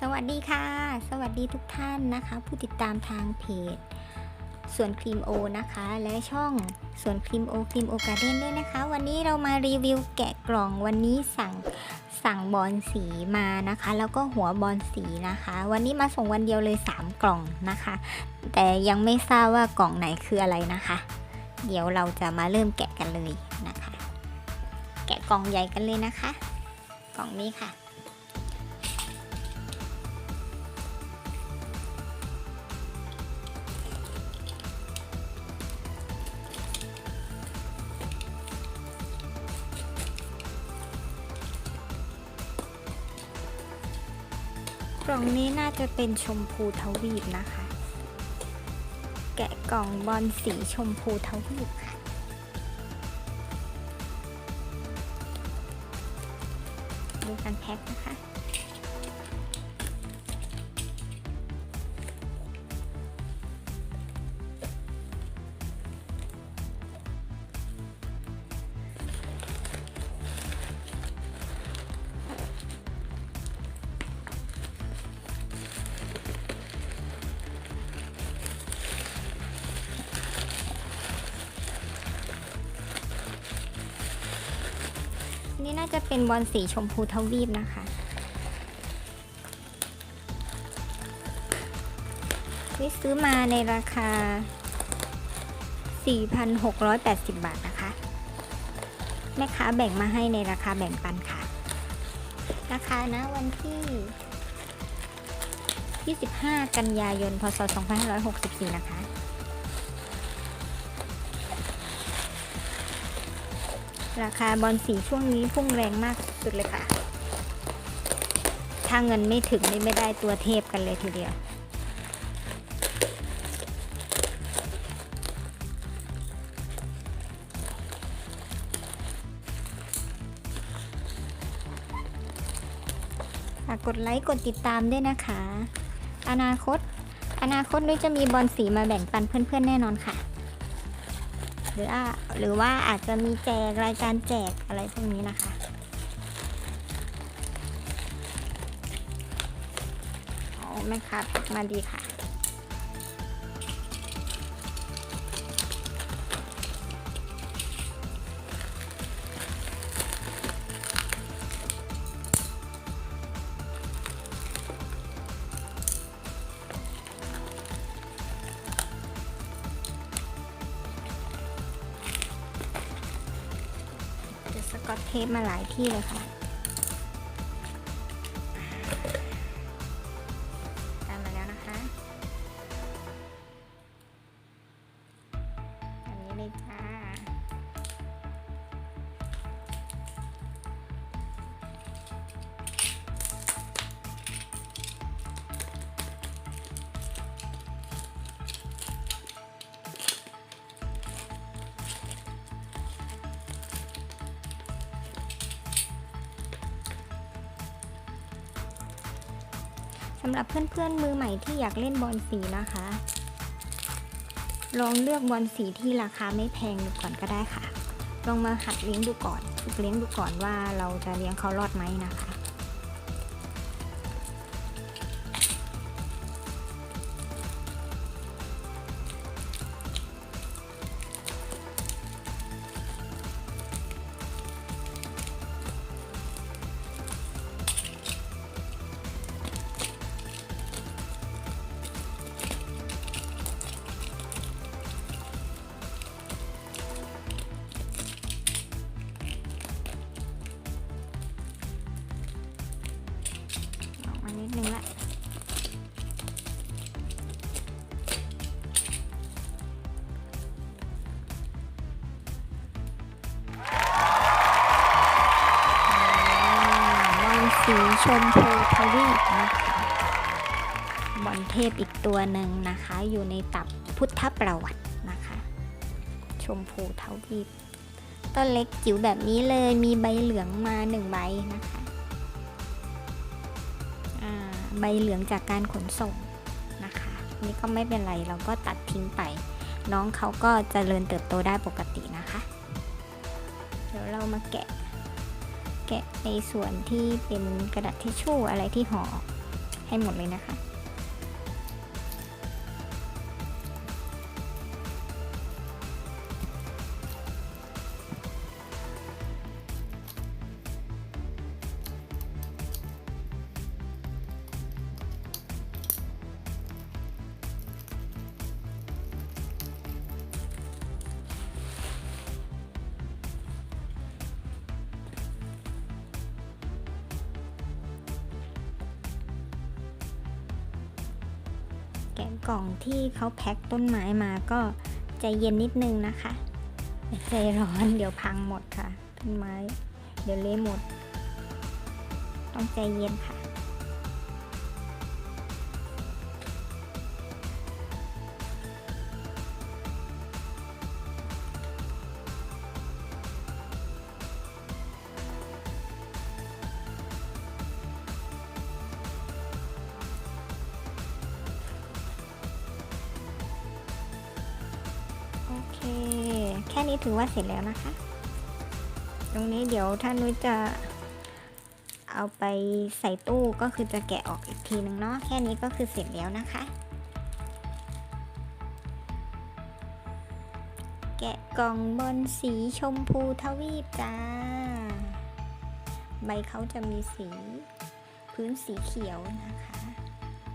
สวัสดีค่ะ สวัสดีทุกท่านนะคะ ผู้ติดตามทางเพจสวนครีมโอนะคะ และช่องสวนครีมโอครีมโอการ์เด้นด้วยนะคะ วันนี้เรามารีวิวแกะกล่องวันนี้สั่งสั่งบอลสีมานะคะ แล้วก็หัวบอลสีนะคะ วันนี้มาส่งวันเดียวเลย 3 กล่องนะคะ แต่ยังไม่ทราบว่ากล่องไหนคืออะไรนะคะ เดี๋ยวเราจะมาเริ่มแกะกันเลยนะคะ แกะกล่องใหญ่กันเลยนะคะ กล่องนี้ค่ะ กล่องนี้น่าจะเป็นชมพูทวีปนะคะ แกะกล่องบอลสีชมพูทวีปค่ะดูการแพ็คนะคะาจะเป็นบอลสีชมพูทวีปนะคะนี่ซื้อมาในราคา 4,680 บาทนะคะ แม่ค้าแบ่งมาให้ในราคาแบ่งปันค่ะ ราคานะวันที่ 25 กันยายน พศ 2564 นะคะ ราคาบอลสีช่วงนี้พุ่งแรงมากสุดเลยค่ะ ถ้าเงินไม่ถึงนี่ไม่ได้ตัวเทพกันเลยทีเดียวฝากกดไลค์กดติดตามด้วยนะคะ อนาคต อนาคตนุ้ยจะมีบอลสีมาแบ่งปันเพื่อนๆแน่นอนค่ะ หรือว่าหรือว่าอาจจะมีแจกรายการแจกอะไรพวกนี้นะคะโอ้แม่ค้าแพ็คมาดีค่ะ สกอตเทปมาหลายที่เลยค่ะตามมาแล้วนะคะอันนี้เลยจ้าำหรับเพื่อนๆมือใหม่ที่อยากเล่นบอลสีนะคะ ลองเลือกบอลสีที่ราคาไม่แพงดูก่อนก็ได้ค่ะ ลองมาหัดเลี้ยงดูก่อนฝึกเลี้ยงดูก่อนว่าเราจะเลี้ยงเขารอดไหมนะคะ สีชมพูทวีปนะคะบอลเทพอีกตัวหนึ่งนะคะ อยู่ในตับพุทธประวัตินะคะ ชมพูทวีปต้นเล็กจิ๋วแบบนี้เลยมีใบเหลืองมาหนึ่งใบนะคะใบเหลืองจากการขนส่งนะคะ นี่ก็ไม่เป็นไรเราก็ตัดทิ้งไป น้องเขาก็เจริญเติบโตได้ปกตินะคะ เดี๋ยวเรามาแกะ แกะในส่วนที่เป็นกระดาษทิชชู่อะไรที่ห่อให้หมดเลยนะคะ แกะกล่องที่เขาแพ็คต้นไม้มาก็ใจเย็นนิดนึงนะคะใจร้อนเดี๋ยวพังหมดค่ะต้นไม้ เดี๋ยวเละหมด ต้องใจเย็นค่ะ นี้ถือว่าเสร็จแล้วนะคะ ตรงนี้เดี๋ยวท่านนุ้ยจะเอาไปใส่ตู้ก็คือจะแกะออกอีกทีนึงเนาะแค่นี้ก็คือเสร็จแล้วนะคะ แกะกล่องบนสีชมพูทวีปจ้า ใบเขาจะมีสีพื้นสีเขียวนะคะ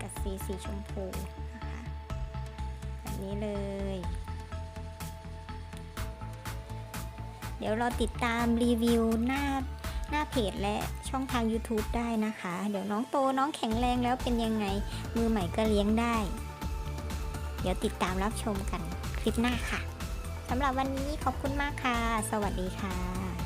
กับสีสีชมพูนะคะแบบนี้เลย เดี๋ยวเราติดตามรีวิวหน้าหน้าเพจและช่องทาง YouTube ได้นะคะ เดี๋ยวน้องโตน้องแข็งแรงแล้วเป็นยังไง มือใหม่ก็เลี้ยงได้ เดี๋ยวติดตามรับชมกันคลิปหน้าค่ะสำหรับวันนี้ขอบคุณมากค่ะ สวัสดีค่ะ